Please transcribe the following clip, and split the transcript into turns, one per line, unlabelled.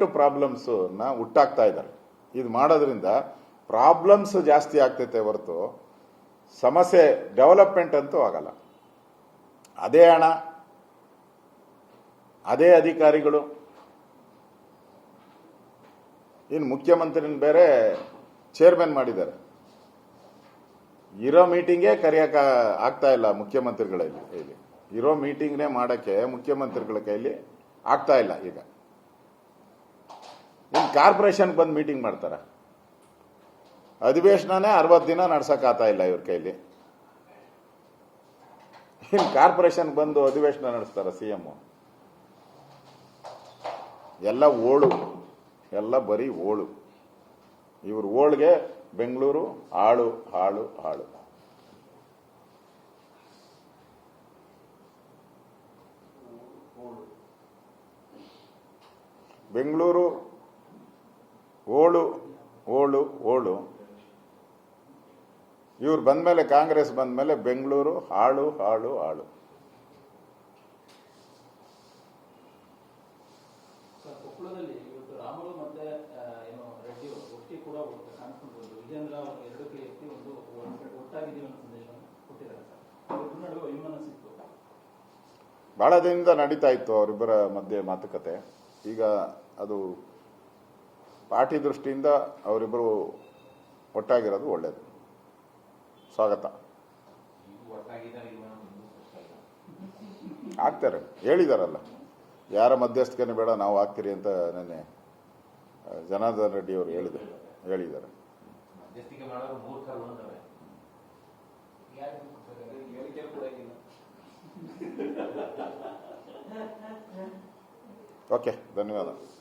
Different ಪ್ರಾಬ್ಲಮ್ಸನ್ನ ಹುಟ್ಟಾಕ್ತಾ ಇದ್ದಾರೆ. ಇದು ಮಾಡೋದ್ರಿಂದ ಪ್ರಾಬ್ಲಮ್ಸ್ ಜಾಸ್ತಿ ಆಗ್ತೈತೆ ಹೊರತು ಸಮಸ್ಯೆ ಡೆವಲಪ್ಮೆಂಟ್ ಅಂತೂ ಆಗಲ್ಲ. ಅದೇ ಹಣ, ಅದೇ ಅಧಿಕಾರಿಗಳು ಇನ್ ಮುಖ್ಯಮಂತ್ರಿನ ಬೇರೆ ಚೇರ್ಮನ್ ಮಾಡಿದ್ದಾರೆ. ಇರೋ ಮೀಟಿಂಗೇ ಕರೆಯಕ ಆಗ್ತಾ ಇಲ್ಲ ಮುಖ್ಯಮಂತ್ರಿಗಳಲ್ಲಿ ಇರೋ ಮೀಟಿಂಗ್ನೇ ಮಾಡಕ್ಕೆ ಮುಖ್ಯಮಂತ್ರಿಗಳ ಕೈಲಿ ಆಗ್ತಾ ಇಲ್ಲ ಈಗ. ಇನ್ನು ಕಾರ್ಪೊರೇಷನ್ ಬಂದು ಮೀಟಿಂಗ್ ಮಾಡ್ತಾರ. ಅಧಿವೇಶನನೇ ಅರವತ್ತು ದಿನ ನಡ್ಸಕ್ ಆಗ್ತಾ ಇಲ್ಲ ಇವ್ರ ಕೈಲಿ. ಇನ್ನು ಕಾರ್ಪೊರೇಷನ್ ಬಂದು ಅಧಿವೇಶನ ನಡೆಸ್ತಾರ ಸಿ ಎಂ ಎಲ್ಲ ಓಳು, ಎಲ್ಲ ಬರೀ ಓಳು. ಇವ್ರ ಓಳ್ಗೆ ಬೆಂಗಳೂರು ಹಾಳು ಹಾಳು ಹಾಳು. ಬೆಂಗಳೂರು ಓಳು ಓಳು ಓಳು. ಇವ್ರು ಬಂದ್ಮೇಲೆ ಕಾಂಗ್ರೆಸ್ ಬಂದ ಮೇಲೆ ಬೆಂಗಳೂರು ಹಾಳು ಹಾಳು ಹಾಳು. ಬಹಳ ದಿನದಿಂದ ನಡೀತಾ ಇತ್ತು ಅವರಿಬ್ಬರ ಮಧ್ಯೆ ಮಾತುಕತೆ. ಈಗ ಅದು ಪಾರ್ಟಿ ದೃಷ್ಟಿಯಿಂದ ಅವರಿಬ್ಬರು ಒಟ್ಟಾಗಿರೋದು ಒಳ್ಳೆಯದು ಸ್ವಾಗತ. ಆಗ್ತಾರೆ. ಹೇಳಿದಾರಲ್ಲ. ಯಾರ ಮಧ್ಯಸ್ಥಿಕೆನೂ ಬೇಡ ನಾವು ಆಗ್ತೀರಿ ಅಂತ ನೆನ್ನೆ ಜನಾರ್ದನ್ ರೆಡ್ಡಿ ಅವರು ಹೇಳಿದರು. ಹೇಳಿದ್ದಾರೆ. ಓಕೆ ಧನ್ಯವಾದ.